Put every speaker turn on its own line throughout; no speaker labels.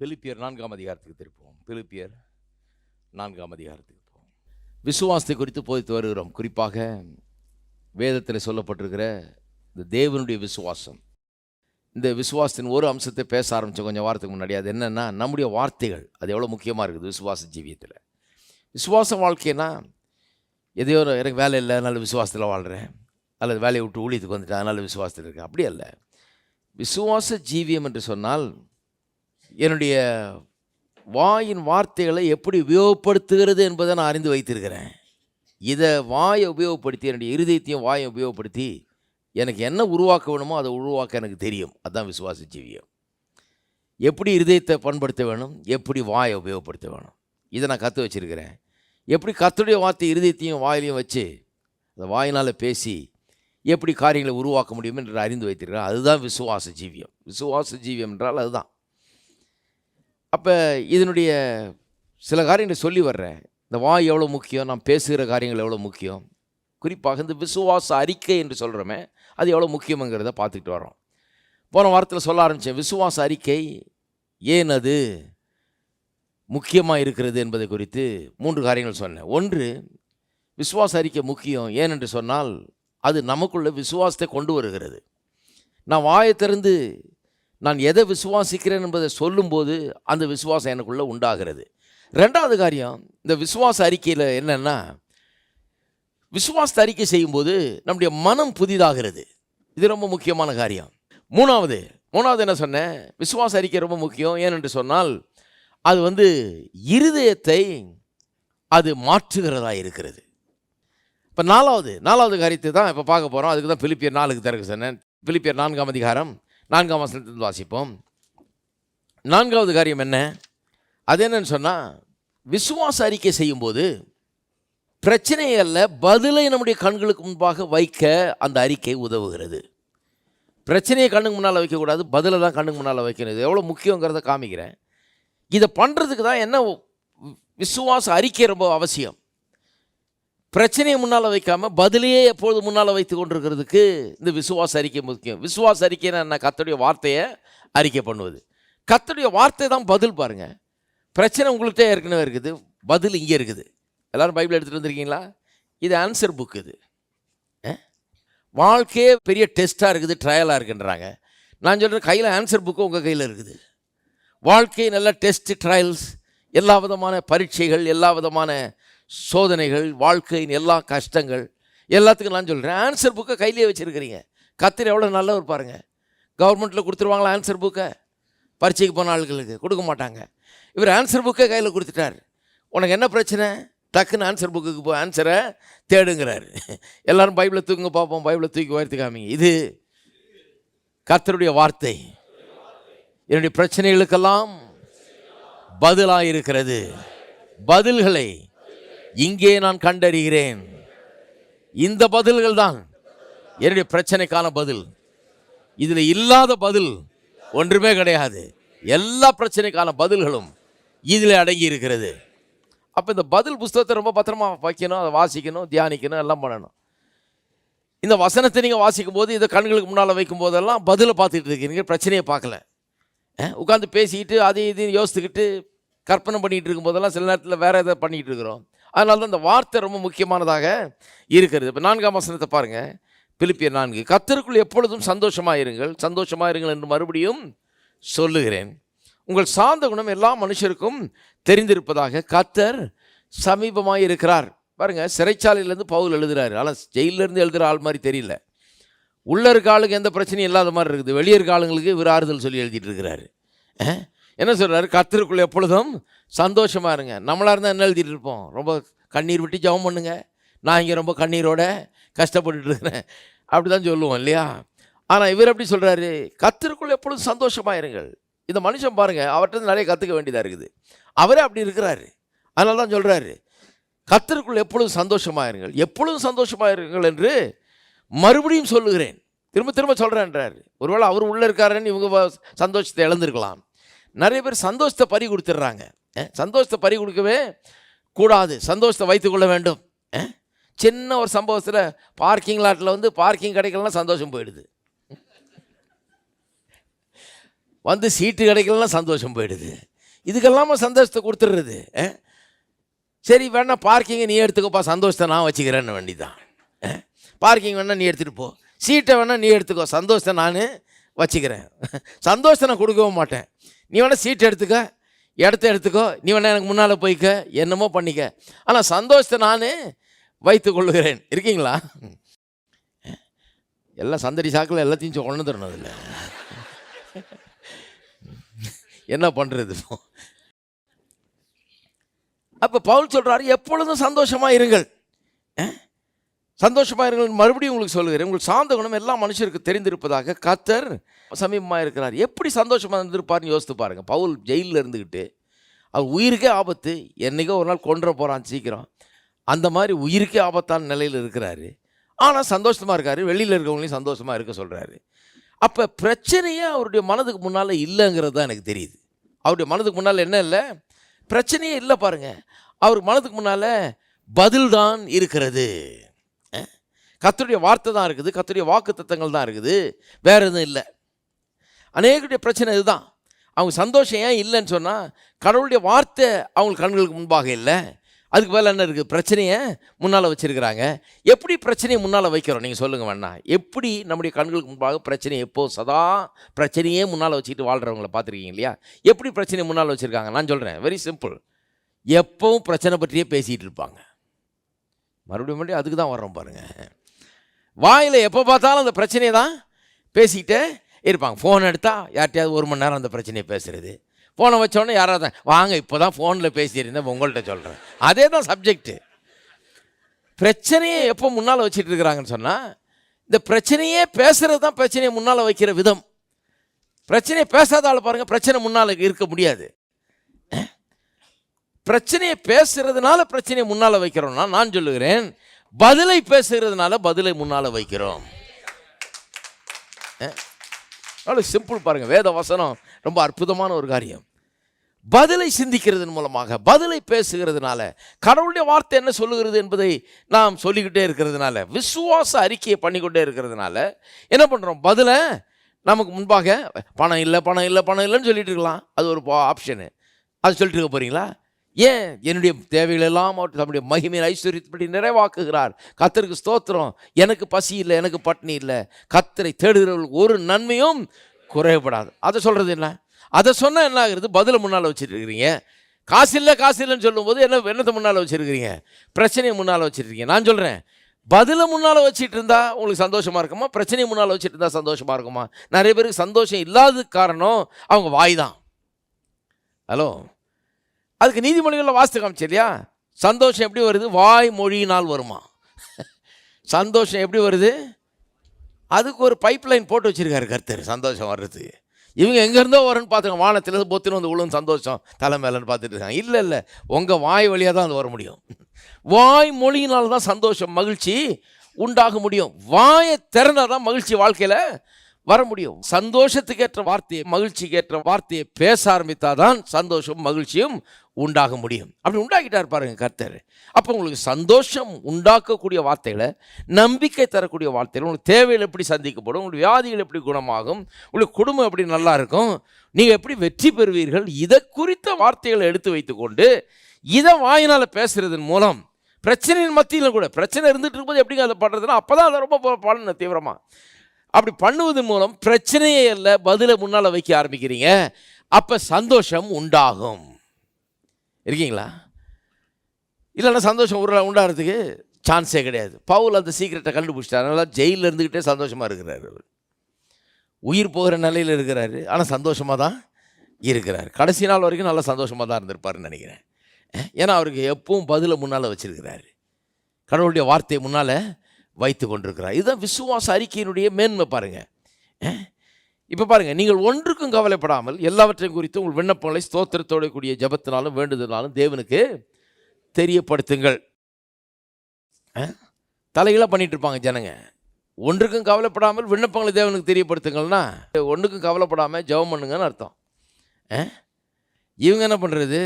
பிலிப்பியர் நான்காம் அதிகாரத்துக்கு திருப்போம் பிலிப்பியர் நான்காம் அதிகாரத்துக்கு போவோம். விசுவாசத்தை குறித்து போதித்து வருகிறோம். குறிப்பாக வேதத்தில் சொல்லப்பட்டிருக்கிற இந்த தேவனுடைய விசுவாசம். இந்த விசுவாசத்தின் ஒரு அம்சத்தை பேச ஆரம்பித்தோம் கொஞ்சம் வாரத்துக்கு முன்னாடி. அது என்னென்னா நம்முடைய வார்த்தைகள். அது எவ்வளோ முக்கியமாக இருக்குது விசுவாச ஜீவியத்தில். விசுவாச வாழ்க்கைனா எதையோ ஒரு எனக்கு வேலை இல்லை அதனால் விசுவாசத்தில் வாழ்கிறேன் அல்லது வேலையை விட்டு ஊழியத்துக்கு வந்துட்டேன் அதனால் விசுவாசத்தில் இருக்கேன். அப்படி அல்ல. விசுவாச ஜீவியம் என்று சொன்னால் என்னுடைய வாயின் வார்த்தைகளை எப்படி உபயோகப்படுத்துகிறது என்பதை நான் அறிந்து வைத்திருக்கிறேன். இதை வாயை உபயோகப்படுத்தி என்னுடைய இருதயத்தையும் வாயை உபயோகப்படுத்தி எனக்கு என்ன உருவாக்க வேணுமோ அதை உருவாக்க எனக்கு தெரியும். அதுதான் விசுவாச ஜீவியம் எப்படி இருதயத்தை பண்படுத்த வேணும்? எப்படி வாயை உபயோகப்படுத்த வேணும்? இதை நான் கற்று வச்சுருக்கிறேன். எப்படி கத்துடைய வார்த்தை இருதயத்தையும் வாயிலையும் வச்சு அந்த வாயினால் பேசி எப்படி காரியங்களை உருவாக்க முடியும் என்று அறிந்து வைத்திருக்கிறேன். அதுதான் விசுவாச ஜீவியம். விசுவாச ஜீவியம் என்றால் அதுதான். அப்போ இதனுடைய சில காரியங்களை சொல்லி வர்றேன். இந்த வாய் எவ்வளோ முக்கியம்? நான் பேசுகிற காரியங்கள் எவ்வளோ முக்கியம்? குறிப்பாக இந்த விசுவாச அறிக்கை என்று சொல்கிறோமே அது எவ்வளோ முக்கியங்கிறத பார்த்துக்கிட்டு வரோம் போன வாரத்தில் சொல்ல ஆரம்பித்தேன் விசுவாச அறிக்கை ஏன் அது முக்கியமாக இருக்கிறது என்பதை குறித்து மூன்று காரியங்கள் சொன்னேன். ஒன்று விசுவாச அறிக்கை முக்கியம் ஏனென்று சொன்னால் அது நமக்குள்ள விசுவாசத்தை கொண்டு வருகிறது. நான் வாயை திறந்து நான் எதை விசுவாசிக்கிறேன் என்பதை சொல்லும்போது அந்த விசுவாசம் எனக்குள்ளே உண்டாகிறது. ரெண்டாவது காரியம் இந்த விசுவாச அறிக்கையில் என்னென்னா விசுவாச அறிக்கை செய்யும்போது நம்முடைய மனம் புதிதாகிறது. இது ரொம்ப முக்கியமான காரியம். மூணாவது மூணாவது என்ன சொன்னேன்? விசுவாச அறிக்கை ரொம்ப முக்கியம். ஏனென்று சொன்னால் அது வந்து இருதயத்தை அது மாற்றுகிறதா இருக்கிறது. இப்போ நாலாவது நாலாவது காரியத்தை தான் இப்போ பார்க்க போகிறோம் அதுக்கு தான் பிலிப்பியர் நாலுக்கு திறக்க சொன்னேன். பிலிப்பியர் நான்காம் அதிகாரம் நான்காம் வசனத்திலிருந்து வாசிப்போம். நான்காவது காரியம் என்ன? அது என்னன்னு சொன்னால் விசுவாச அறிக்கை செய்யும்போது பிரச்சனை அல்ல பதிலை நம்முடைய கண்களுக்கு முன்பாக வைக்க அந்த அறிக்கை உதவுகிறது. பிரச்சனையை கண்ணுக்கு முன்னால் வைக்கக்கூடாது பதிலை தான் கண்ணுக்கு முன்னால் வைக்கணும். இது எவ்வளோ முக்கியங்கிறத காமிக்கிறேன். இதை பண்ணுறதுக்கு தான் என்ன விசுவாச அறிக்கை ரொம்ப அவசியம். பிரச்சனையை முன்னால் வைக்காமல் பதிலையே எப்பொழுது முன்னால் வைத்து கொண்டிருக்கிறதுக்கு இந்த விசுவாச அறிக்கை முக்கியம். விசுவாச அறிக்கைன்னா என்ன? கத்துடைய வார்த்தையை அறிக்கை பண்ணுவது. கத்துடைய வார்த்தை தான் பதில் பாருங்கள் பிரச்சனை உங்கள்கிட்ட ஏற்கனவே இருக்குது. பதில் இங்கே இருக்குது. எல்லோரும் பைபிள் எடுத்துகிட்டு வந்திருக்கீங்களா? இது ஆன்சர் புக் இது. வாழ்க்கையே பெரிய டெஸ்ட்டாக இருக்குது ட்ரையலாக இருக்குன்றாங்க. நான் சொல்கிறேன் கையில் ஆன்சர் புக்கு உங்கள் கையில் இருக்குது. வாழ்க்கை நல்ல டெஸ்ட் ட்ரையல்ஸ் எல்லா விதமான பரீட்சைகள் எல்லா விதமான சோதனைகள் வாழ்க்கையின் எல்லா கஷ்டங்கள் எல்லாத்துக்கும் நான் சொல்கிறேன் ஆன்சர் புக்கை கையிலே வச்சுருக்கிறீங்க. கத்திர எவ்வளோ நல்லா இருப்பாருங்க கவர்மெண்ட்டில் கொடுத்துருவாங்களா ஆன்சர் புக்கை பரீட்சைக்கு போன ஆளுகளுக்கு கொடுக்க மாட்டாங்க. இவர் ஆன்சர் புக்கை கையில் கொடுத்துட்டார். உனக்கு என்ன பிரச்சனை? டக்குன்னு ஆன்சர் புக்குக்கு போ ஆன்சரை தேடுங்கிறாரு. எல்லாரும் பைபிளை தூங்க பார்ப்போம். பைபிளை தூக்கி உயர்த்தி காமிங்க. இது கர்த்தருடைய வார்த்தை. என்னுடைய பிரச்சனைகளுக்கெல்லாம் பதிலாக இருக்கிறது பதில்களை இங்கே நான் கண்டறிகிறேன். இந்த பதில்கள் தான் என்னுடைய பிரச்சனைக்கான பதில். இதில் இல்லாத பதில் ஒன்றுமே கிடையாது. எல்லா பிரச்சனைக்கான பதில்களும் இதில் அடங்கி இருக்கிறது அப்போ இந்த பதில் புஸ்தகத்தை ரொம்ப பத்திரமா வைக்கணும் அதை வாசிக்கணும் தியானிக்கணும் எல்லாம் பண்ணணும். இந்த வசனத்தை நீங்கள் வாசிக்கும் போது இதை கண்களுக்கு முன்னால் வைக்கும் போதெல்லாம் பதிலை பார்த்துக்கிட்டு இருக்கீங்க பிரச்சனையை பார்க்கல. உட்காந்து பேசிக்கிட்டு அதையும் இதையும் யோசித்துக்கிட்டு கற்பனை பண்ணிகிட்டு இருக்கும்போதெல்லாம் சில நேரத்தில் வேறு எதை பண்ணிகிட்டு இருக்கிறோம். அதனால தான் இந்த வார்த்தை ரொம்ப முக்கியமானதாக இருக்கிறது. இப்போ நான்காம் வசனத்தை பாருங்கள் பிலிப்பியர் நான்கு. கத்தருக்குள் எப்பொழுதும் சந்தோஷமாக இருங்கள் சந்தோஷமாக இருங்கள் என்று மறுபடியும் சொல்லுகிறேன். உங்கள் சார்ந்த குணம் எல்லா மனுஷருக்கும் தெரிந்திருப்பதாக கத்தர் சமீபமாக இருக்கிறார் பாருங்கள் சிறைச்சாலையிலேருந்து பவுல் எழுதுறாரு. ஆனால் ஜெயிலிருந்து எழுதுகிற ஆள் மாதிரி தெரியல. உள்ள இருக்க ஆளுக்கு எந்த பிரச்சனையும் இல்லாத மாதிரி இருக்குது. வெளியே இருக்க ஆளுங்களுக்கு இவர் ஆறுதல் சொல்லி எழுதிட்டு இருக்கிறாரு. என்ன சொல்கிறாரு கத்திருக்குள்ளே எப்பொழுதும் சந்தோஷமாக இருங்க. நம்மளாக இருந்தால் என்ன எழுதிட்டு இருப்போம்? ரொம்ப கண்ணீர் விட்டு ஜெபம் பண்ணுங்க. நான் இங்கே ரொம்ப கண்ணீரோட கஷ்டப்பட்டுட்டு இருக்கிறேன். அப்படி தான் சொல்லுவோம் இல்லையா? ஆனால் இவர் எப்படி சொல்கிறாரு கத்திருக்குள்ளே எப்பொழுதும் சந்தோஷமாக இருங்கள். இந்த மனுஷன் பாருங்கள் அவர்கிட்ட நிறைய கற்றுக்க வேண்டியதாக இருக்குது. அவரே அப்படி இருக்கிறாரு. அதனால தான் சொல்கிறாரு கத்தருக்குள் எப்பொழுதும் சந்தோஷமாக இருங்கள். எப்பொழுதும் சந்தோஷமாக இருங்கள் என்று மறுபடியும் சொல்லுகிறேன். திரும்ப திரும்ப சொல்கிறேன்றார் ஒருவேளை அவர் உள்ளே இருக்காருன்னு இவங்க சந்தோஷத்தை இழந்திருக்கலாம். நிறைய பேர் சந்தோஷத்தை பறி கொடுத்துட்றாங்க. சந்தோஷத்தை பறி கொடுக்கவே கூடாது. சந்தோஷத்தை வைத்துக்கொள்ள வேண்டும். சின்ன ஒரு சம்பவத்தில் பார்க்கிங் லாட்டில் வந்து பார்க்கிங் கிடைக்கலன்னா சந்தோஷம் போயிடுது. வந்து சீட்டு கிடைக்கலாம் சந்தோஷம் போயிடுது. இதுக்கெல்லாம சந்தோஷத்தை கொடுத்துடுறது. சரி வேணா பார்க்கிங்கை நீ எடுத்துக்கோப்பா சந்தோஷத்தை நான் வச்சுக்கிறேன்னு வேண்டிதான். பார்க்கிங் வேணால் நீ எடுத்துகிட்டு போ. சீட்டை வேணால் நீ எடுத்துக்கோ சந்தோஷத்தை நான் வச்சுக்கிறேன். சந்தோஷத்தை நான் கொடுக்கவும் மாட்டேன். நீ வேணால் சீட் எடுத்துக்க இடத்த எடுத்துக்கோ நீ வேணால் எனக்கு முன்னால் போய்க்க என்னமோ பண்ணிக்க. ஆனால் சந்தோஷத்தை நான் வைத்து கொள்ளுகிறேன். இருக்கீங்களா? எல்லாம் சந்தடி சாக்கில் எல்லாத்தையும் கொண்டு தரணும் அதில். என்ன பண்ணுறது அப்போ பவுல் சொல்கிறாரு எப்பொழுதும் சந்தோஷமாக இருங்கள். சந்தோஷமாக சந்தோஷமா இருங்கள் மறுபடியும் உங்களுக்கு சொல்லுகிறேன். உங்களுக்கு சாந்த குணம் எல்லா மனுஷருக்கு தெரிந்திருப்பதாக கத்தர் சமீபமாக இருக்கிறார் எப்படி சந்தோஷமாக இருந்திருப்பார்னு யோசித்து பாருங்கள் பவுல் ஜெயிலில் இருந்துக்கிட்டு அவர் உயிருக்கே ஆபத்து. என்னைக்கோ ஒரு நாள் கொன்ற போகிறான் சீக்கிரம். அந்த மாதிரி உயிருக்கே ஆபத்தான நிலையில் இருக்கிறாரு. ஆனால் சந்தோஷமாக இருக்கார். வெளியில் இருக்கவங்களையும் சந்தோஷமாக இருக்க சொல்கிறாரு அப்போ பிரச்சனையே அவருடைய மனதுக்கு முன்னால் இல்லைங்கிறது தான் எனக்கு தெரியுது. அவருடைய மனதுக்கு முன்னால் என்ன இல்லை? பிரச்சனையே இல்லை பாருங்கள் அவர் மனதுக்கு முன்னால் பதில் தான் இருக்கிறது. கத்தருடைய வார்த்தை தான் இருக்குது கத்தருடைய வாக்கு தத்தங்கள் தான் இருக்குது வேற எதுவும் இல்லை. அநேகருடைய பிரச்சனை இதுதான். அவங்க சந்தோஷம் ஏன் இல்லைன்னு சொன்னால் கடவுளுடைய வார்த்தை அவங்க கண்களுக்கு முன்பாக இல்லை. அதுக்கு மேலே என்ன இருக்குது பிரச்சனையை முன்னால் வச்சுருக்கிறாங்க. எப்படி பிரச்சனையை முன்னால் வைக்கிறோம்? நீங்கள் சொல்லுங்கள் வேணா எப்படி நம்முடைய கண்களுக்கு முன்பாக பிரச்சனை எப்போ சதா பிரச்சனையே முன்னால் வச்சுக்கிட்டு வாழ்கிறவங்கள பார்த்துருக்கீங்க இல்லையா? எப்படி பிரச்சனையை முன்னால் வச்சுருக்காங்க? நான் சொல்கிறேன் வெரி சிம்பிள் எப்பவும் பிரச்சனை பற்றியே பேசிகிட்டு இருப்பாங்க. மறுபடியும் மறுபடியும் அதுக்கு தான் வர்றோம் பாருங்கள் வாயில் எப்போ பார்த்தாலும் அந்த பிரச்சனையை தான் பேசிக்கிட்டே இருப்பாங்க. ஃபோன் எடுத்தால் யார்கிட்டயாவது ஒரு மணி நேரம் அந்த பிரச்சனையை பேசுகிறது ஃபோனை வச்சோடனே யாராவது வாங்க இப்போ தான் ஃபோனில் பேசியிருந்தேன் உங்கள்கிட்ட சொல்கிறேன் அதே தான் சப்ஜெக்ட்டு பிரச்சனையை எப்போ முன்னால் வச்சுட்டு இருக்கிறாங்கன்னு சொன்னால் இந்த பிரச்சனையே பேசுகிறது தான் பிரச்சனையை முன்னால் வைக்கிற விதம். பிரச்சனையை பேசாத ஆள் பாருங்கள் பிரச்சனை முன்னால் இருக்க முடியாது. பிரச்சனையை பேசுறதுனால பிரச்சனையை முன்னால் வைக்கிறோம்னா நான் சொல்லுகிறேன் பதிலை பேசுகிறதுனால பதிலை முன்னால் வைக்கிறோம். அவ்வளோ சிம்பிள் பாருங்க. வேத வசனம் ரொம்ப அற்புதமான ஒரு காரியம். பதிலை சிந்திக்கிறதன் மூலமாக பதிலை பேசுகிறதுனால கடவுளுடைய வார்த்தை என்ன சொல்லுகிறது என்பதை நாம் சொல்லிக்கிட்டே இருக்கிறதுனால விசுவாச அறிக்கையை பண்ணிக்கொண்டே இருக்கிறதுனால என்ன பண்ணுறோம் பதிலை நமக்கு முன்பாக பணம் இல்லை பணம் இல்லை பணம் இல்லைன்னு சொல்லிட்டு இருக்கலாம். அது ஒரு ஆப்ஷனு அது சொல்லிட்டு இருக்க போகிறீங்களா ஏன்? என்னுடைய தேவைகள் எல்லாம் அவர் தம்முடைய மகிமையின் ஐஸ்வர்யத்தின்படி நிறைவாக்குகிறார். கத்தருக்கு ஸ்தோத்திரம். எனக்கு பசி இல்லை எனக்கு பட்னி இல்லை. கத்தரை தேடுகிறவர்களுக்கு ஒரு நன்மையும் குறையப்படாது அதை சொல்கிறது என்ன? அதை சொன்னால் என்ன ஆகுறது? பதிலை முன்னால் வச்சுட்டு இருக்கிறீங்க காசு இல்லை காசு இல்லைன்னு சொல்லும்போது என்ன என்னத்தை முன்னால் வச்சுருக்கிறீங்க? பிரச்சனையை முன்னால் வச்சுருக்கீங்க நான் சொல்கிறேன் பதிலை முன்னால் வச்சுட்டு இருந்தா உங்களுக்கு சந்தோஷமாக இருக்குமா? பிரச்சனையை முன்னால் வச்சுட்டு இருந்தால் சந்தோஷமாக இருக்குமா? நிறைய பேருக்கு சந்தோஷம் இல்லாததுக்கு காரணம் அவங்க வாய் தான். ஹலோ அதுக்கு நீதிமொழிகளில் வாசித்து காமிச்சு இல்லையா? சந்தோஷம் எப்படி வருது? வாய் மொழியினால் வருமா? சந்தோஷம் எப்படி வருது? அதுக்கு ஒரு பைப் லைன் போட்டு வச்சிருக்காரு கர்த்தர் சந்தோஷம் வர்றது. இவங்க எங்கேருந்தோ வரும்னு பார்த்துங்க வானத்தில் பொத்துன்னு வந்து விழும் சந்தோஷம் தலை மேலேன்னு பார்த்துட்டு இருக்காங்க. இல்லை இல்லை. உங்கள் வாய் வழியாக தான் அது வர முடியும். வாய் மொழியினால் தான் சந்தோஷம் மகிழ்ச்சி உண்டாக முடியும். வாயை திறந்தால் தான் மகிழ்ச்சி வாழ்க்கையில் வர முடியும். சந்தோஷத்துக்கு ஏற்ற வார்த்தையை மகிழ்ச்சிக்கு ஏற்ற வார்த்தையை பேச ஆரம்பித்தால் தான் சந்தோஷம் மகிழ்ச்சியும் உண்டாக முடியும். அப்படி உண்டாக்கிட்டார் பாருங்கள் கர்த்தர். அப்போ உங்களுக்கு சந்தோஷம் உண்டாக்கக்கூடிய வார்த்தைகளை நம்பிக்கை தரக்கூடிய வார்த்தைகள் உங்களுக்கு தேவைகள் எப்படி சந்திக்கப்படும் உங்களுக்கு வியாதிகள் எப்படி குணமாகும் உங்களுக்கு குடும்பம் எப்படி நல்லா இருக்கும் நீங்கள் எப்படி வெற்றி பெறுவீர்கள் இதை குறித்த வார்த்தைகளை எடுத்து வைத்துக்கொண்டு இதை வாயினால் பேசுகிறதன் மூலம் பிரச்சனையின் மத்தியில் கூட பிரச்சனை இருந்துட்டு இருக்கும்போது எப்படிங்க அதை பண்ணுறதுன்னா அப்போ தான் அதை ரொம்ப பண்ணணும் தீவிரமாக அப்படி பண்ணுவதன் மூலம் பிரச்சனையே இல்லை பதிலை முன்னால் வைக்க ஆரம்பிக்கிறீங்க அப்போ சந்தோஷம் உண்டாகும். இருக்கீங்களா? இல்லைன்னா சந்தோஷம் உருள உண்டாகிறதுக்கு சான்ஸே கிடையாது. பவுல் அந்த சீக்கிரட்டை கண்டுபிடிச்சிட்டார். அதனால் ஜெயிலில் இருந்துக்கிட்டே சந்தோஷமாக இருக்கிறார் அவர். உயிர் போகிற நிலையில் இருக்கிறாரு. ஆனால் சந்தோஷமாக தான் இருக்கிறார். கடைசி நாள் வரைக்கும் நல்லா சந்தோஷமாக தான் இருந்திருப்பாருன்னு நினைக்கிறேன். ஏன்னா அவருக்கு எப்பவும் பதிலை முன்னால் வச்சுருக்கிறாரு. கடவுளுடைய வார்த்தையை முன்னால் வைத்து கொண்டிருக்கிறார். இதுதான் விசுவாச அறிக்கையினுடைய மேன்மை பாருங்கள் இப்போ பாருங்கள் நீங்கள் ஒன்றுக்கும் கவலைப்படாமல் எல்லாவற்றையும் குறித்து உங்கள் விண்ணப்பங்களை ஸ்தோத்திரத்தோட கூடிய ஜபத்தினாலும் வேண்டுதலாலும் தேவனுக்கு தெரியப்படுத்துங்கள். அஹ்? தலைகளாக பண்ணிட்டு இருப்பாங்க ஜனங்க. ஒன்றுக்கும் கவலைப்படாமல் விண்ணப்பங்களை தேவனுக்கு தெரியப்படுத்துங்கள்னா ஒன்றுக்கும் கவலைப்படாமல் ஜெபம் பண்ணுங்கன்னு அர்த்தம். இவங்க என்ன பண்ணுறது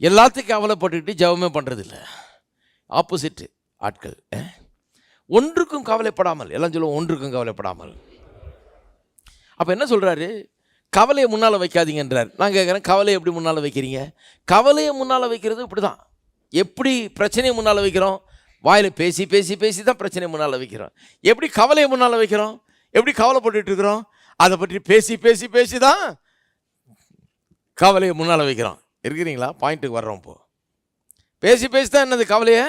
எல்லாத்துக்கும் கவலைப்பட்டுக்கிட்டு ஜெபமே பண்ணுறதில்ல ஆப்போசிட்டு ஆட்கள். ஒன்றுக்கும் கவலைப்படாமல் எல்லாம் சொல்லுவோம் ஒன்றுக்கும் கவலைப்படாமல். அப்போ என்ன சொல்கிறாரு கவலையை முன்னால் வைக்காதீங்கன்றார். நான் கேட்குறேன் கவலையை எப்படி முன்னால் வைக்கிறீங்க? கவலையை முன்னால் வைக்கிறது இப்படி தான் எப்படி பிரச்சனையை முன்னால் வைக்கிறோம்? வாயில் பேசி பேசி பேசி தான் பிரச்சனையை முன்னால் வைக்கிறோம். எப்படி கவலையை முன்னால் வைக்கிறோம்? எப்படி கவலைப்பட்டுட்டு இருக்கிறோம்? அதை பற்றி பேசி பேசி பேசி தான் கவலையை முன்னால் வைக்கிறோம். இருக்கிறீங்களா? பாயிண்ட்டுக்கு வர்றோம் இப்போ. பேசி பேசி தான் என்னது கவலையை?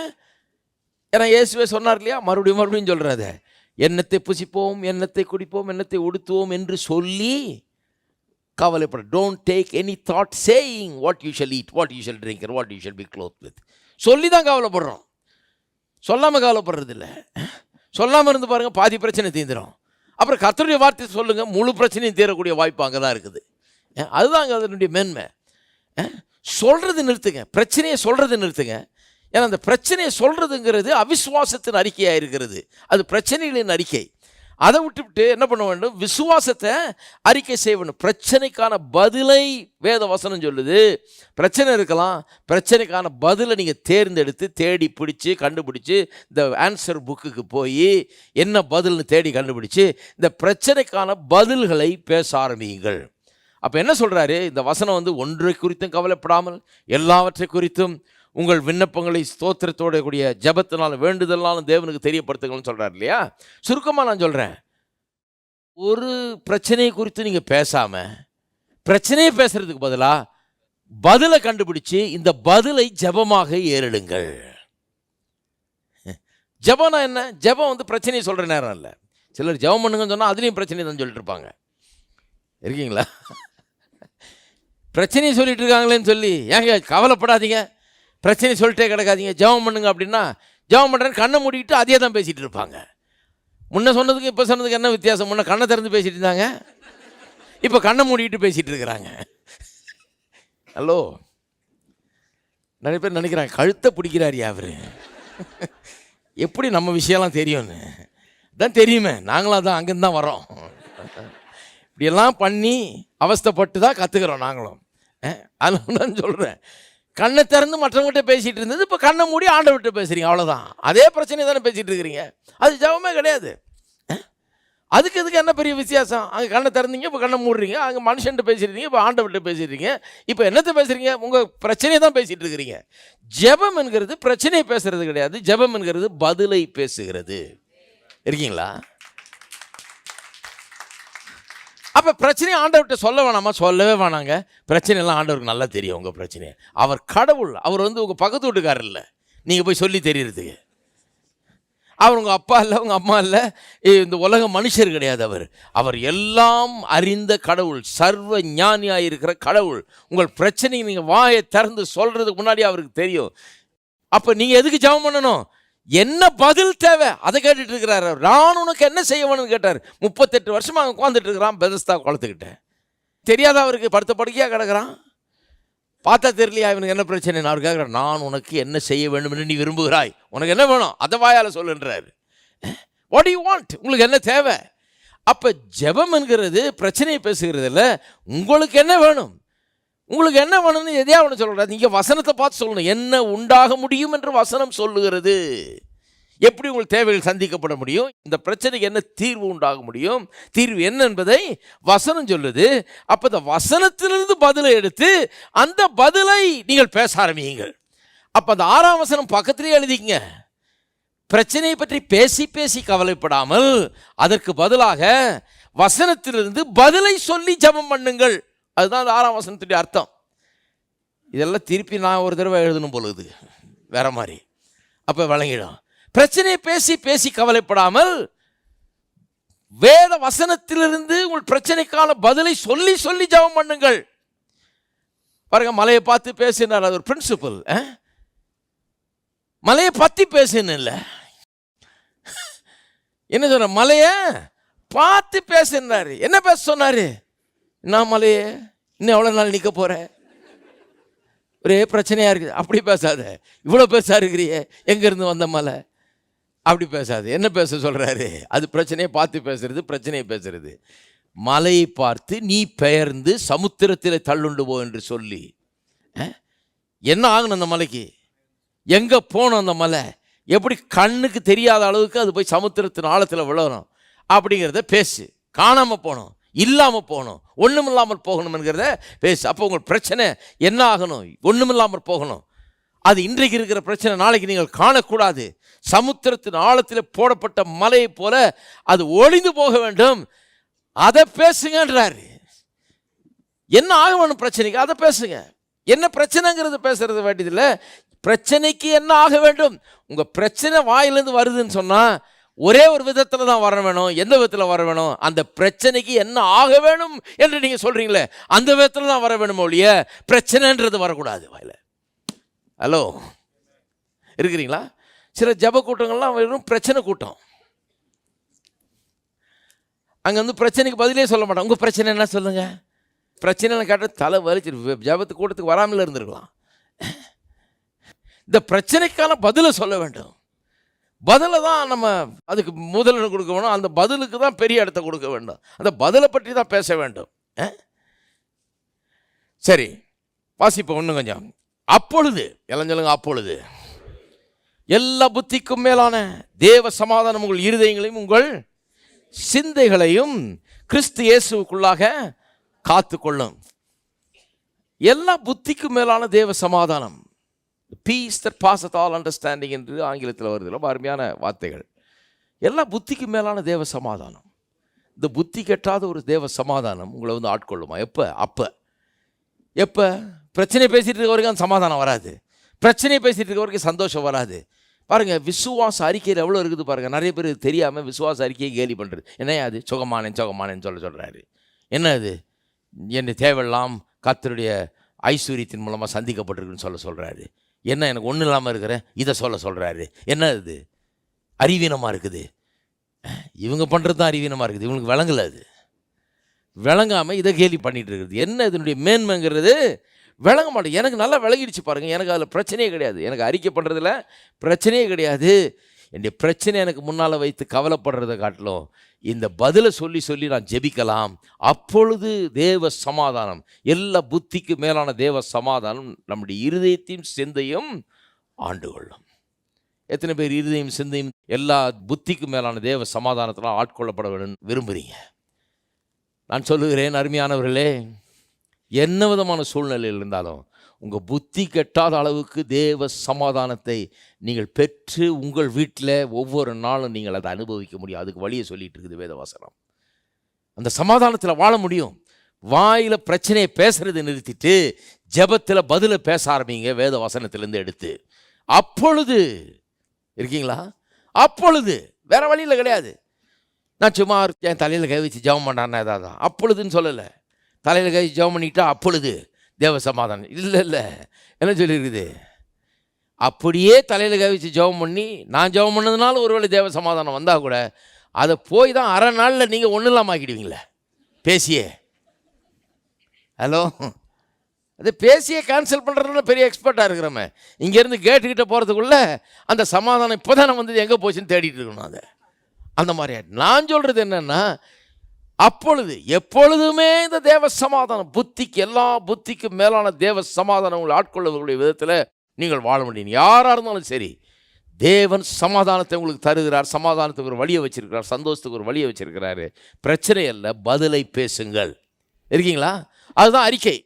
ஏன்னா இயேசுவே சொன்னார் இல்லையா? மறுபடியும் மறுபடியும் சொல்கிறாத எண்ணத்தை புசிப்போம் எண்ணத்தை குடிப்போம் எண்ணத்தை உடுத்துவோம் என்று சொல்லி கவலைப்பட don't take any thought saying what you shall eat what you shall drink or what you shall be clothed with சொல்லி தான் கவலைப்படுறோம். சொல்லாமல் கவலைப்படுறதில்ல. சொல்லாமல் இருந்து பாருங்கள் பாதி பிரச்சனை தீந்துடும் அப்புறம் கத்தருடைய வார்த்தை சொல்லுங்கள் முழு பிரச்சனையும் தீரக்கூடிய வாய்ப்பு அங்கே தான் இருக்குது. அதுதான் அங்கே அதனுடைய மேன்மை. சொல்கிறது நிறுத்துங்க. பிரச்சனையை சொல்கிறது நிறுத்துங்க. ஏன்னா அந்த பிரச்சனையை சொல்கிறதுங்கிறது அவிசுவாசத்தின் அறிக்கையாக இருக்கிறது. அது பிரச்சனைகளின் அறிக்கை. அதை விட்டுவிட்டு என்ன பண்ண வேண்டும்? விசுவாசத்தை அறிக்கை செய்ய வேண்டும் பிரச்சனைக்கான பதிலை வேத வசனம் சொல்லுது. பிரச்சனை இருக்கலாம். பிரச்சனைக்கான பதிலை நீங்கள் தேர்ந்தெடுத்து தேடி பிடிச்சி கண்டுபிடிச்சி இந்த ஆன்சர் புக்குக்கு போய் என்ன பதில்னு தேடி கண்டுபிடிச்சி இந்த பிரச்சனைக்கான பதில்களை பேச ஆரம்பியுங்கள். அப்போ என்ன சொல்கிறாரு இந்த வசனம் வந்து ஒன்றை குறித்தும் கவலைப்படாமல் எல்லாவற்றை குறித்தும் உங்கள் விண்ணப்பங்களை ஸ்தோத்திரத்தோட கூடிய ஜபத்தினாலும் வேண்டுதலாலும் தேவனுக்கு தெரியப்படுத்துங்கள்னு சொல்கிறார் இல்லையா? சுருக்கமாக நான் சொல்கிறேன் ஒரு பிரச்சனையை குறித்து நீங்கள் பேசாமல் பிரச்சனையை பேசுகிறதுக்கு பதிலாக பதிலை கண்டுபிடிச்சு இந்த பதிலை ஜெபமாக ஏறிடுங்கள். ஜபம்னா என்ன? ஜெபம் வந்து பிரச்சனையை சொல்கிற நேரம் இல்லை. சிலர் ஜெபம் பண்ணுங்கன்னு சொன்னால் அதுலேயும் பிரச்சனை தான் சொல்லிட்டு இருப்பாங்க. இருக்கீங்களா? பிரச்சனையை சொல்லிட்டு இருக்காங்களேன்னு சொல்லி ஏங்க கவலைப்படாதீங்க. பிரச்சனை சொல்லிட்டே கிடக்காதீங்க. ஜெபம் பண்ணுங்க அப்படின்னா ஜெபம் பண்ணுறேன்னு கண்ணை மூடிக்கிட்டு அதே தான் பேசிகிட்டு இருப்பாங்க. முன்ன சொன்னதுக்கு இப்போ சொன்னதுக்கு என்ன வித்தியாசம்? முன்ன கண்ணை திறந்து பேசிகிட்டு இருந்தாங்க. இப்போ கண்ணை மூடிக்கிட்டு பேசிகிட்டு இருக்கிறாங்க. ஹலோ? நிறைய பேர் நினைக்கிறாங்க கழுத்தை பிடிக்கிறாரியா அவர். எப்படி நம்ம விஷயம்லாம் தெரியும்னு? தான் தெரியுமே. நாங்களும் தான் அங்கேருந்து தான் வரோம். இப்படியெல்லாம் பண்ணி அவஸ்தைப்பட்டு தான் கற்றுக்குறோம் நாங்களும். அதனால தான் சொல்கிறேன் கண்ணை திறந்து மற்றவங்ககிட்ட பேசிகிட்டு இருந்தது. இப்போ கண்ணை மூடி ஆண்டவர்கிட்ட பேசுகிறீங்க அவ்வளோதான் அதே பிரச்சனை தானே பேசிகிட்டு இருக்கிறீங்க. அது ஜபமே கிடையாது. அதுக்கு இதுக்கு என்ன பெரிய வித்தியாசம்? அங்கே கண்ணை திறந்தீங்க இப்போ கண்ணை மூடுறீங்க. அங்கே மனுஷன்ட்டு பேசிடுறீங்க இப்போ ஆண்டவர்கிட்ட பேசிடுறீங்க இப்போ என்னத்தை பேசுகிறீங்க உங்கள் பிரச்சனையை தான் பேசிகிட்டு இருக்கிறீங்க. ஜபம் என்கிறது பிரச்சனையை பேசுறது கிடையாது. ஜபம் என்கிறது பதிலை பேசுகிறது. இருக்கீங்களா? அப்போ பிரச்சனையை ஆண்டவர்கிட்ட சொல்ல வேணாமா? சொல்லவே வேணாங்க. பிரச்சனையெல்லாம் ஆண்டவருக்கு நல்லா தெரியும் உங்கள் பிரச்சனையை. அவர் கடவுள் அவர் வந்து உங்கள் பக்கத்து வீட்டுக்காரர் இல்லை. நீங்கள் போய் சொல்லி தெரியறதுக்கு. அவர் உங்கள் அப்பா இல்லை உங்கள் அம்மா இல்லை இந்த உலக மனுஷர் கிடையாது அவர். அவர் எல்லாம் அறிந்த கடவுள் சர்வ ஞானியாக இருக்கிற கடவுள். உங்கள் பிரச்சனையை நீங்கள் வாயை திறந்து சொல்கிறதுக்கு முன்னாடி அவருக்கு தெரியும். அப்போ நீங்கள் எதுக்கு ஜபம் பண்ணணும்? என்ன பதில் தேவை? அதை கேட்டுட்டு இருக்கிறாரு நான் உனக்கு என்ன செய்ய வேணும்னு கேட்டார். முப்பத்தெட்டு வருஷமாக அங்கே உட்காந்துட்டு இருக்கிறான் பெதஸ்தா குளத்துக்கிட்ட. தெரியாத அவருக்கு? படுத்த படுக்கையாக கிடக்கிறான். பார்த்தா தெரியலையா இவனுக்கு என்ன பிரச்சனை? நான் அவர் கேட்குறேன் நான் உனக்கு என்ன செய்ய வேண்டும்னு நீ விரும்புகிறாய். உனக்கு என்ன வேணும்? அதை வாயால் சொல்லுன்றாரு. வாட் யூ வாண்ட் உங்களுக்கு என்ன தேவை? அப்போ ஜெபம் என்கிறது பிரச்சனையை பேசுகிறது இல்லை உங்களுக்கு என்ன வேணும்? உங்களுக்கு என்ன வேணும்னு எதையா ஒன்று சொல்லக்கூடாது நீங்கள் வசனத்தை பார்த்து சொல்லணும். என்ன உண்டாக முடியும் என்று வசனம் சொல்லுகிறது. எப்படி உங்கள் தேவைகள் சந்திக்கப்பட முடியும்? இந்த பிரச்சனைக்கு என்ன தீர்வு உண்டாக முடியும்? தீர்வு என்ன என்பதை வசனம் சொல்லுது. அப்போ இந்த வசனத்திலிருந்து பதிலை எடுத்து அந்த பதிலை நீங்கள் பேச ஆரம்பியுங்கள். அப்போ அந்த ஆறாம் வசனம் பக்கத்திலே எழுதிக்கங்க. பிரச்சனையை பற்றி பேசி பேசி கவலைப்படாமல் அதற்கு பதிலாக வசனத்திலிருந்து பதிலை சொல்லி ஜபம் பண்ணுங்கள். அதுதான் அந்த ஆறாம் வசனத்துடைய அர்த்தம். இதெல்லாம் திருப்பி நான் ஒரு தடவை எழுதணும் பொழுது வேற மாதிரி. அப்போ விளங்கிடும். பிரச்சனையை பேசி பேசி கவலைப்படாமல் வேத வசனத்திலிருந்து உங்கள் பிரச்சனைக்கான பதிலை சொல்லி சொல்லி ஜெபம் பண்ணுங்கள். பாருங்க மலையை பார்த்து பேசினார். அது ஒரு பிரின்சிபல் மலையை பற்றி பேசுன்னு இல்லை. என்ன சொல்ற? மலையை பார்த்து பேசினார் என்ன பேச சொன்னார்? நான் மலையே இன்னும் எவ்வளோ நாள் நிற்க போகிறேன் ஒரே பிரச்சனையாக இருக்குது. அப்படி பேசாத. இவ்வளோ பெருசாக இருக்கிறியே. எங்கேருந்து வந்த மலை? அப்படி பேசாது. என்ன பேச சொல்கிறாரு அது பிரச்சனையை பார்த்து பேசுறது பிரச்சனையை பேசுறது. மலையை பார்த்து நீ பெயர்ந்து சமுத்திரத்தில் தள்ளுண்டு போ என்று சொல்லி. என்ன ஆகணும் அந்த மலைக்கு? எங்கே போகணும் அந்த மலை? எப்படி கண்ணுக்கு தெரியாத அளவுக்கு அது போய் சமுத்திரத்தின் ஆழத்தில் விழணும்? அப்படிங்கிறத பேசு. காணாமல் போனோம் இல்லாமல் போகணும். ஒன்றும் இல்லாமல் போகணும்ங்கிறத பேசு. அப்போ உங்கள் பிரச்சனை என்ன ஆகணும் ஒன்றும் இல்லாமல் போகணும். அது இன்றைக்கு இருக்கிற பிரச்சனை நாளைக்கு நீங்கள் காணக்கூடாது. சமுத்திரத்தின் ஆழத்தில் போடப்பட்ட மலையை போல அது ஒளிந்து போக வேண்டும். அதை பேசுங்கன்றாரு என்ன ஆக வேணும் பிரச்சனைக்கு? அதை பேசுங்க. என்ன பிரச்சனைங்கிறது பேசுறது வேண்டியதில்லை. பிரச்சனைக்கு என்ன ஆக வேண்டும்? உங்கள் பிரச்சனை வாயிலேருந்து வருதுன்னு சொன்னால் ஒரே ஒரு விதத்தில் தான் வர வேணும். எந்த விதத்தில் வர வேணும்? அந்த பிரச்சனைக்கு என்ன ஆக வேணும் என்று நீங்கள் சொல்கிறீங்களே அந்த விதத்தில் தான் வர வேணும் ஒழிய பிரச்சனைன்றது வரக்கூடாது வாயில். ஹலோ? இருக்கிறீங்களா? சில ஜப கூட்டங்கள்லாம் வெறும் பிரச்சனை கூட்டம். அங்கே வந்து பிரச்சனைக்கு பதிலே சொல்ல மாட்டோம் உங்கள் பிரச்சனை என்ன சொல்லுங்கள் பிரச்சனைன்னு கேட்டால் தலை வலிச்சிரு ஜபத்து கூட்டத்துக்கு வராமல் இருந்திருக்கலாம். இந்த பிரச்சனைக்கான பதிலை சொல்ல வேண்டும். பதிலை தான் நம்ம அதுக்கு முதலிடம் கொடுக்க வேணும்? அந்த பதிலுக்கு தான் பெரிய இடத்த கொடுக்க வேண்டும். அந்த பதிலை பற்றி தான் பேச வேண்டும். சரி வாசிப்போம் இன்னும் கொஞ்சம். அப்பொழுது எல்லாம் சொல்லுங்க அப்பொழுது. எல்லா புத்திக்கும் மேலான தேவ சமாதானம் உங்கள் இருதயங்களையும் உங்கள் சிந்தைகளையும் கிறிஸ்து இயேசுவுக்குள்ளாக காத்துக்கொள்ளும். எல்லா புத்திக்கும் மேலான தேவ சமாதானம். Peace that passeth all understanding என்று ஆங்கிலத்தில் வருது. ரொம்ப அருமையான வார்த்தைகள். எல்லா புத்திக்கும் மேலான தேவ சமாதானம். இந்த புத்தி கெட்டாத ஒரு தேவ சமாதானம் உங்களை வந்து ஆட்கொள்ளுமா? எப்போ? அப்போ. எப்போ? பிரச்சனை பேசிகிட்டு இருக்க வரைக்கும் அந்த சமாதானம் வராது. பிரச்சனையை பேசிகிட்டு இருக்க வரைக்கும் சந்தோஷம் வராது. பாருங்கள் விசுவாச அறிக்கையில் எவ்வளோ இருக்குது பாருங்கள் நிறைய பேர் தெரியாமல் விசுவாச அறிக்கையை கேலி பண்ணுறது என்னையா அது? சுகமானேன் சுகமானேன்னு சொல்ல சொல்கிறாரு என்ன அது? என்னை தேவையெல்லாம் கத்தருடைய ஐஸ்வர்யத்தின் மூலமாக சந்திக்கப்பட்டிருக்குன்னு சொல்ல சொல்கிறாரு என்ன எனக்கு ஒன்றும் இல்லாமல் இருக்கிறேன் இதை சொல்ல சொல்கிறாரு என்ன இது அறிவீனமாக இருக்குது இவங்க பண்ணுறது தான் அறிவீனமாக இருக்குது. இவங்களுக்கு விளங்கலை அது. விளங்காமல் இதை கேலி பண்ணிகிட்டு இருக்குது. என்ன இதனுடைய மேன்மைங்கிறது? விளங்க மாட்டேன் எனக்கு நல்லா விளங்கிடுச்சு பாருங்கள் எனக்கு அதில் பிரச்சனையே கிடையாது. எனக்கு அறிக்கை பண்ணுறதுல பிரச்சனையே கிடையாது. என்னுடைய பிரச்சனை எனக்கு முன்னால் வைத்து கவலைப்படுறதை காட்டிலும் இந்த பதிலை சொல்லி சொல்லி நான் ஜெபிக்கலாம். அப்பொழுது தேவ சமாதானம் எல்லா புத்திக்கு மேலான தேவ சமாதானம் நம்முடைய இருதயத்தையும் சிந்தையும் ஆண்டு கொள்ளும் எத்தனை பேர் இருதயம் சிந்தையும் எல்லா புத்திக்கு மேலான தேவ சமாதானத்தில் ஆட்கொள்ளப்பட வேண்டும் விரும்புகிறீங்க நான் சொல்லுகிறேன் அருமையானவர்களே என்ன விதமான சூழ்நிலையில் இருந்தாலும் உங்கள் புத்தி கெட்டாத அளவுக்கு தேவ சமாதானத்தை நீங்கள் பெற்று உங்கள் வீட்டில் ஒவ்வொரு நாளும் நீங்கள் அதை அனுபவிக்க முடியும். அதுக்கு வழியை சொல்லிட்டு இருக்குது வேதவாசனம் அந்த சமாதானத்தில் வாழ முடியும். வாயில் பிரச்சனையை பேசுறதை நிறுத்திட்டு ஜெபத்தில் பதிலை பேச ஆரம்பிங்க வேத வசனத்திலேருந்து எடுத்து. அப்பொழுது இருக்கீங்களா? அப்பொழுது வேற வழியில் கிடையாது. நான் சும்மா என் தலையில் கை வச்சு ஜெபம் பண்ணான்னா ஏதாவது. அப்பொழுதுன்னு சொல்லலை. தலையில் கை ஜபம் ஜெபம் பண்ணிக்கிட்டா அப்பொழுது தேவ சமாதானம். இல்லை இல்லை. என்ன சொல்லியிருக்குது அப்படியே தலையில் கவிச்சு ஜெபம் பண்ணி நான் ஜெபம் பண்ணதுனால ஒருவேளை தேவ சமாதானம் வந்தால் கூட அதை போய் தான் அரை நாளில் நீங்கள் ஒன்றும் இல்லாமல் ஆக்கிடுவீங்களே. பேசியே. ஹலோ? அது பேசியே கேன்சல் பண்ணுறதுல பெரிய எக்ஸ்பர்ட்டாக இருக்கிறோமே இங்கேருந்து கேட்டுக்கிட்ட போகிறதுக்குள்ளே அந்த சமாதானம் இப்போ தானே வந்தது எங்கே போச்சுன்னு தேடிட்டு இருக்கணும் அதை. அந்த மாதிரி நான் சொல்கிறது என்னென்னா அப்பொழுது எப்பொழுதுமே இந்த தேவ சமாதானம் புத்திக்கு எல்லா புத்திக்கும் மேலான தேவ சமாதானம் உங்களை ஆட்கொள்ளக்கூடிய விதத்தில் நீங்கள் வாழ முடியும். யாராக இருந்தாலும் சரி தேவன் சமாதானத்தை உங்களுக்கு தருகிறார் சமாதானத்துக்கு ஒரு வழியை வச்சிருக்கிறார் சந்தோஷத்துக்கு ஒரு வழியை வச்சிருக்கிறாரு. பிரச்சனை அல்ல பதிலை பேசுங்கள். இருக்கீங்களா? அதுதான் அறிக்கை.